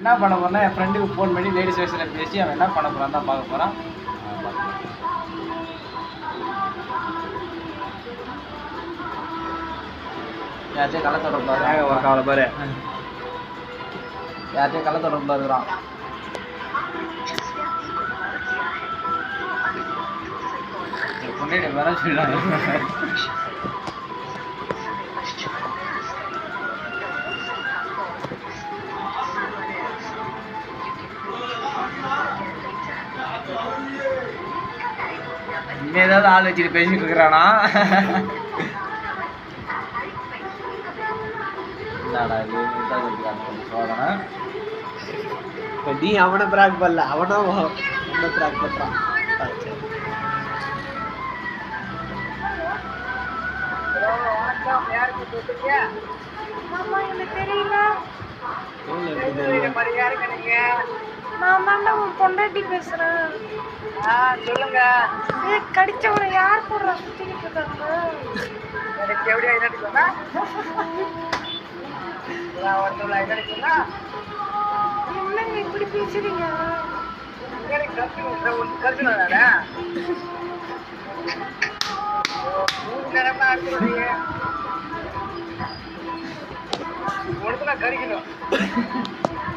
என்ன பண்ண போறேன்னா என் ஃப்ரெண்டுக்கு ஃபோன் பண்ணி லேடிஸ் வயசில் பேசி அவன் என்ன பண்ண போறான் தான் பார்க்க போறான். யார்ட்டையும் கள்ள தொடர்பு கவலை பாரு. யார்ட்டையும் கள்ள தொடர்பு இருக்கிறான் பொண்ணு வர சொல்லிடாங்க இன்னும் ஏதாவது ஆள் வச்சுட்டு பேசிட்டு இருக்கிறானா? சோதனை இப்போ நீ அவனை பிராக் பண்ணல அவனும் உன்னை பிராக் பண்ணுறான் தெரியல. நான் தாண்டா உன் பொண்டாட்டி பேசுறேன். சொல்லுங்க. ஏ கடிச்சவனை யார் போடுறா? சுத்திக்கிட்டு இருக்காங்க. எனக்கு எப்படியா என்னடிக்கா ஒருத்தவங்க என்னடிக்கா என்னங்க இப்படி பேசுறீங்க? எனக்கு கருத்து ஒன்று கருத்து தானே? மூணு நேரமா இருக்கிறீங்க உனக்கு நான் கறிக்கணும்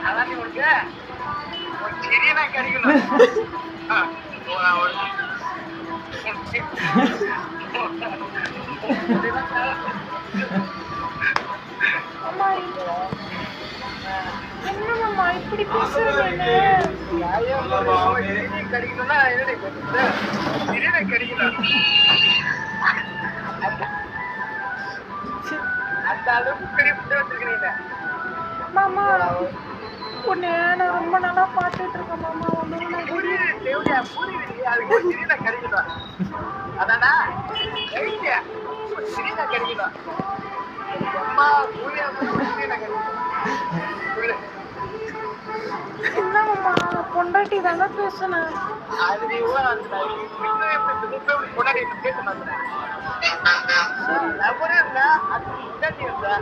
அதான் நீ உனக்கு? இப்படி பேசுறீங்க கடிக்கணும்னா என்னடி பண்ணுறது சிறிய கடிக்கணும் அந்த அளவுக்கு பெரிய புட்டு வச்சிருக்கிறீங்க மாமா பொண்ணு நான் ரொம்ப நல்லா பார்த்துட்டு இருக்கேன் மாமா உன்னை நான் புரியுது தேவையா புரியுது அதுக்கு அதானா ரைட்டியா அம்மா புரியா சிறிய புரியுது என்ன மாமா பொண்டாட்டி தானே பேசுனேன் அது நீ ஊழ எப்படி கொண்டாடி பேச மாட்டேன் நபரே இருந்தா அது முன்னாடி இருந்தா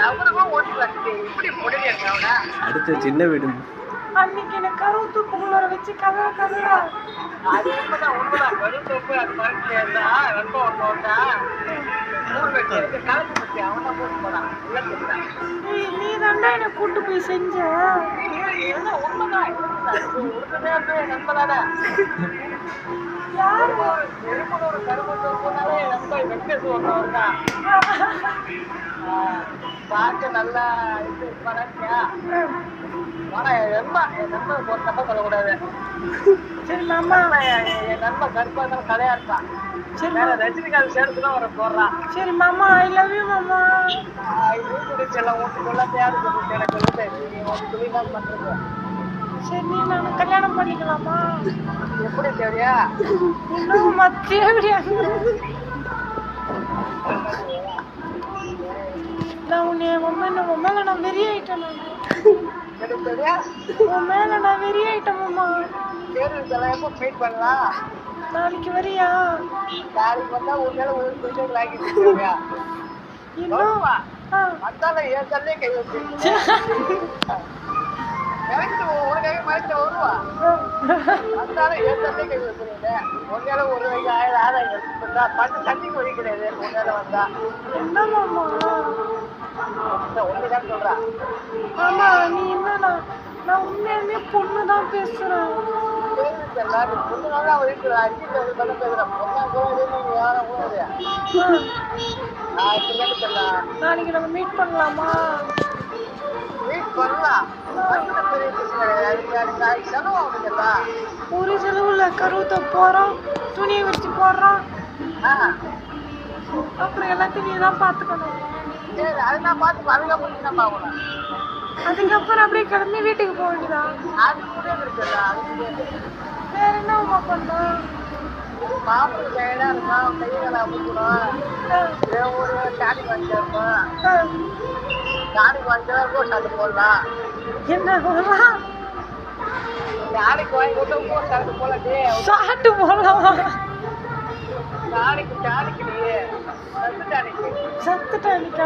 நபருக்கும் ஓட்டுலாம் இப்படி முன்னாடி இருக்காங்க அடுத்த சின்ன வீடு. அன்னைக்கு எனக்கு கருவு தூக்குள்ள வச்சு கதை கதையா அது உண்மைதான். உண்மைதான் கருத்தோப்பு அது இருந்தா ரொம்ப ஒன்று ஒன்றா மூணு கலந்து நீ தாண்டா என்னை கூட்டு போய் செஞ்ச. யாரு? ஒரு தான் பார்க்க நல்லா இது பண்ணா ஆனா என் என் நண்பன் ஒரு நம்ப சொல்லக்கூடாது. சரி மாமா. என் நண்பன் கருப்பா இருப்பான். சரி வேற ரஜினிகாந்த் சேர்த்து தான் அவரை போடுறான். சரி மாமா ஐ லவ் யூ மாமா. யூடியூப் எல்லாம் ஊட்டு கொள்ள தேவை எனக்கு வந்து. நீ உனக்கு சொல்லி தான் பண்றது சரி நீ நான் கல்யாணம் பண்ணிக்கலாமா? எப்படி தேவையா? இன்னும் மத்திய நான் வெறி ஆயிட்டேன் உன் மேல நான் வெறி ஆயிட்டேன் மாமா எப்போ மீட் பண்ணலாம்? நாளைக்கு வரியா? நாளைக்கு வந்தா ஒரு நாள் ஒரு வாங்கிட்டு தேவையா இன்னும்? ஆ, வந்தாலும் என் தள்ளியே கை வச்சு எனக்கு உனக்காக மறைச்சிட்டு வருவா. வந்தாலும் என் தள்ளியே கை ஒன்னால ஒரு வகை ஆயிரம் ஆதாயம் பண்ணா பண்ணு தண்ணி மொழி கிடையாது ஒன்னால வந்தா ஒண்ணுதான் சொல்றா. ஆமா நீ என்ன நான் உண்மையாலுமே பொண்ணு தான் பேசுறேன் பொண்ணு அவன் இருக்கிற. அஞ்சு பேர் பேசுறேன் பொண்ணா கூட நீங்க இப்படி சொல்லலாம் நாளைக்கு நம்ம மீட் பண்ணலாமா? அதுக்கு செலவு ஆகுதுல்ல ஒரு செலவுல கருவத்தை போறோம் துணியை வச்சு போடுறோம் ஆ அப்புறம் எல்லாத்தையும் நீ தான் பார்த்துக்கணும். சரி அது நான் பார்த்து அதுக்கப்புறம் நான் பார்க்கணும் அதுக்கப்புறம் அப்படியே கிளம்பி வீட்டுக்கு போக வேண்டியதான் அது கூட இருக்குல்ல வேற என்ன உமா பண்ணோம் இது மாப்பிள்ளை கையில இருக்கும் கைகளை அமுக்கணும் ஒரு டானிக் வாங்கிட்டு இருக்கும் டானிக் வாங்கிட்டு இருக்கும் ஷர்ட் போடலாம் என்ன போகலாம் டானிக் வாங்கி விட்டு இன்னொரு ஷர்ட் போடலாட்டி சாப்பிட்டு போகலாமா டானிக் டானிக் நீ. டானிக் சத்துட்டா